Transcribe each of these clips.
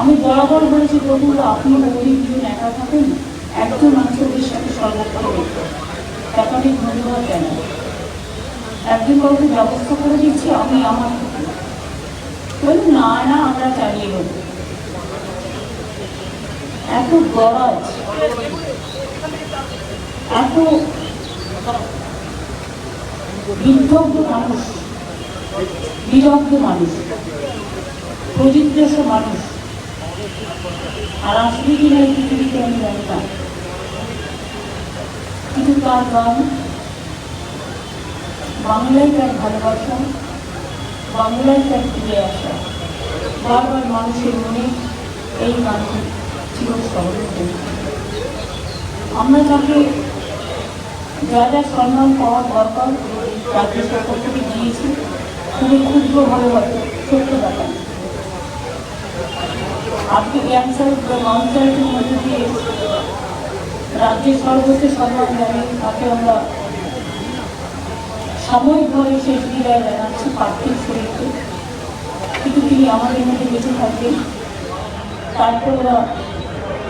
আমি বরাবর বলেছি প্রভুরা আপনি গরিব দুজন একা থাকেন, একজন অঞ্চলের সাথে সর্বত্র একাধিক ধন্যবাদ দেন একদিন কাউকে ব্যবস্থা করে দিচ্ছি, আমি আমার। বলুন না না আমরা চালিয়ে দেবো এত গরজ, এত বিদ্ধগ্ধ মানুষ বিদগ্ধ মানুষ, প্রজিজ্ঞাস মানুষ। আর আসবে এই পৃথিবীতে আমি জানি না। কিন্তু তার গান, বাংলায় তার ভালোবাসা, বাংলায় তার ফিরে আসা, বারবার মানুষের মনে এই গানটি চিরস্মরণ করি আমরা তাকে যা যা সম্মান পাওয়ার দরকার রাজ্য সরকার থেকে দিয়েছি। খুবই ক্ষুদ্রভাবে হয়তো আজকে ক্যান্সার মাউন্টারের মধ্যে দিয়ে রাজ্যের সর্বোচ্চ সম্মান জানি, তাকে আমরা সাময়িকভাবে শেষ বিদায় জানাচ্ছি পার্থিব শরীরকে। কিন্তু তিনি আমাদের মধ্যে বেঁচে থাকবেন। তারপর ওরা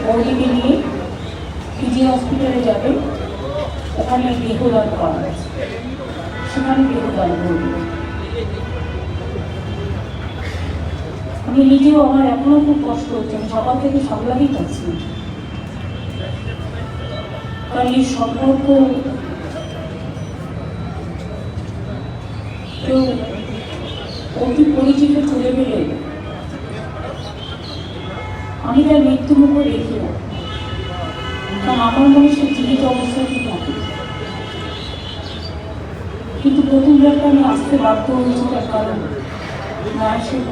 বৌদিকে নিয়ে পিজি হসপিটালে যাবে। ওখানে দেহদান করা সেখানে দেহদান করবে। আমি নিজেও আমার এখনও খুব কষ্ট হচ্ছে, আমি সকাল থেকে সামলাতেই পারছি। কারণ এই সম্পর্ক কেউ অতি পরিচিত চলে গেলে আমি তার মৃত্যু মুখে না। কারণ আমার মনে সে জীবিত অবস্থায় থাকে। কিন্তু প্রথম একটা আমি আসতে বাধ্য হয়েছি তার কারণ। ভয় ছিল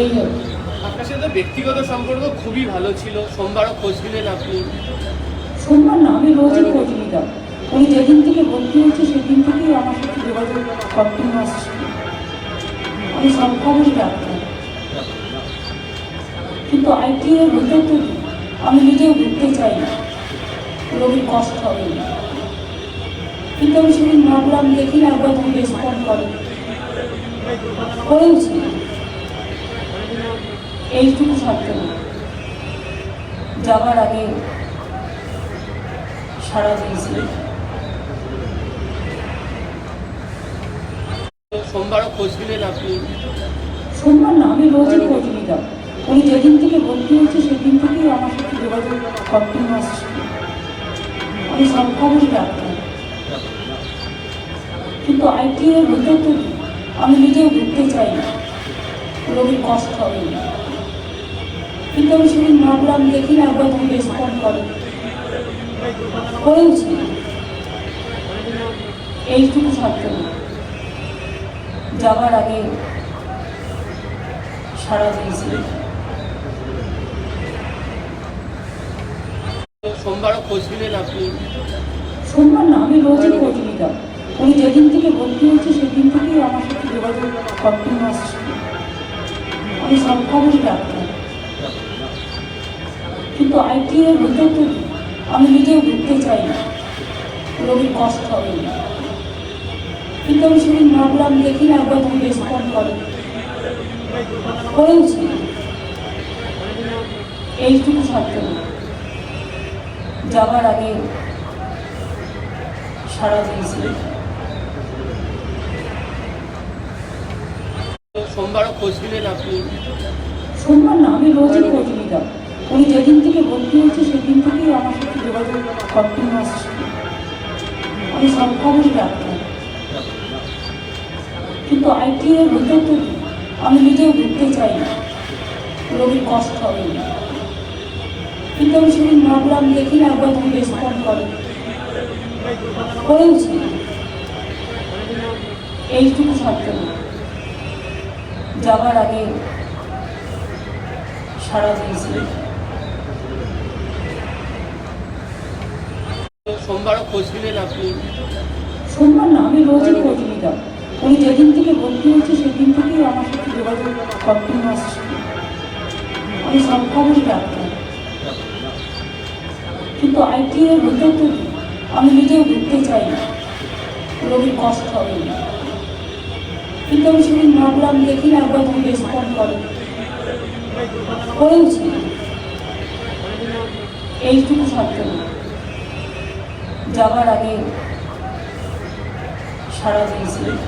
এই আপনার সাথে ব্যক্তিগত সম্পর্ক খুবই ভালো ছিল। সোমবারও খোঁজ দিলেন আপনি। সোমবার না আমি রোজই খোঁজ নিতাম। উনি যেদিন থেকে ভর্তি হয়েছে সেদিন থেকেই আমার সাথে যোগাযোগ কন্টিনিউয়াস ছিল আমি সব খবরই রাখতাম। কিন্তু আইটি এর ভেতর থেকে আমি নিজেও ঢুকতে চাই না। রোগীর কষ্ট হবে না। কিন্তু আমি সেদিন ভাবলাম দেখি না একবার তুমি রেসপন্ড করে। করেওছি এইটুকু থাকতে না যাবার আগে সারা দিয়েছি। সোমবারও খোঁজ দিলেন আপনি? সোমবার না আমি রোজই খোঁজ নিতাম। উনি যেদিন থেকে ভর্তি হয়েছে সেদিন থেকেই আমার সাথে যোগাযোগ কন্টিনিউয়াস আমি সব খবরই রাখতাম কিন্তু আইটি এর ভেতর থেকে আমি নিজেও ঘুরতে চাই না। রোগীর কষ্ট হবে না। কিন্তু আমি সেদিন ভাবলাম দেখি না একবার তুমি রেসপন্ড করে। করেওছি এইটুকু না যাবার আগে সারা দিয়েছি। সোমবারও খোঁজ দিলেন আপনি? সোমবার না আমি রোজই খোঁজ নিতাম। উনি যেদিন থেকে ভর্তি হয়েছে সেদিন থেকেই আমার কন্টিনিউয়াস আমি সব খবরই রাখতাম কিন্তু আইটি এর ভেতর থেকে আমি নিজেও ঢুকতে চাই না। রোগীর কষ্ট হবে। না কিন্তু আমি সেদিন ভাবলাম, দেখি না একবার তুমি রেসপন্ড করে। করেওছি এইটুকু না যাবার আগে সারা দিয়েছি। সোমবারও খোঁজ দিলেন আপনি? সোমবার না, আমি রোজই খোঁজ নিতাম। উনি যেদিন থেকে ভর্তি হয়েছে, সেদিন থেকেই আমার সাথে যোগাযোগ কন্টিনিউয়াস আমি সব খবরই রাখতাম। কিন্তু আইটি এর ভেতর থেকে আমি নিজেও ঢুকতে চাই না। রোগীর কষ্ট হবে না। কিন্তু আমি সেদিন ভাবলাম, দেখি না একবার তুমি রেসপন্ড করে। করেওছি। এইটুকু না যাবার আগে সারা দিয়েছি। সোমবারও খোঁজ দিলেন আপনি? সোমবার না আমি রোজই খোঁজ নিতাম। উনি যেদিন থেকে ভর্তি হয়েছে সেদিন থেকেই আমার সাথে যোগাযোগ কন্টিনিউয়াস আমি সব খবরই রাখতাম কিন্তু আইটি এর ভেতর থেকে আমি নিজেও ঢুকতে চাই না। রোগীর কষ্ট হবে না। কিন্তু আমি সেদিন ভাবলাম দেখি না একবার জিজ্ঞেস ফোন করে। করেওছি এইটুকু সত্য। যাওয়ার আগে সারা দিয়েছিলাম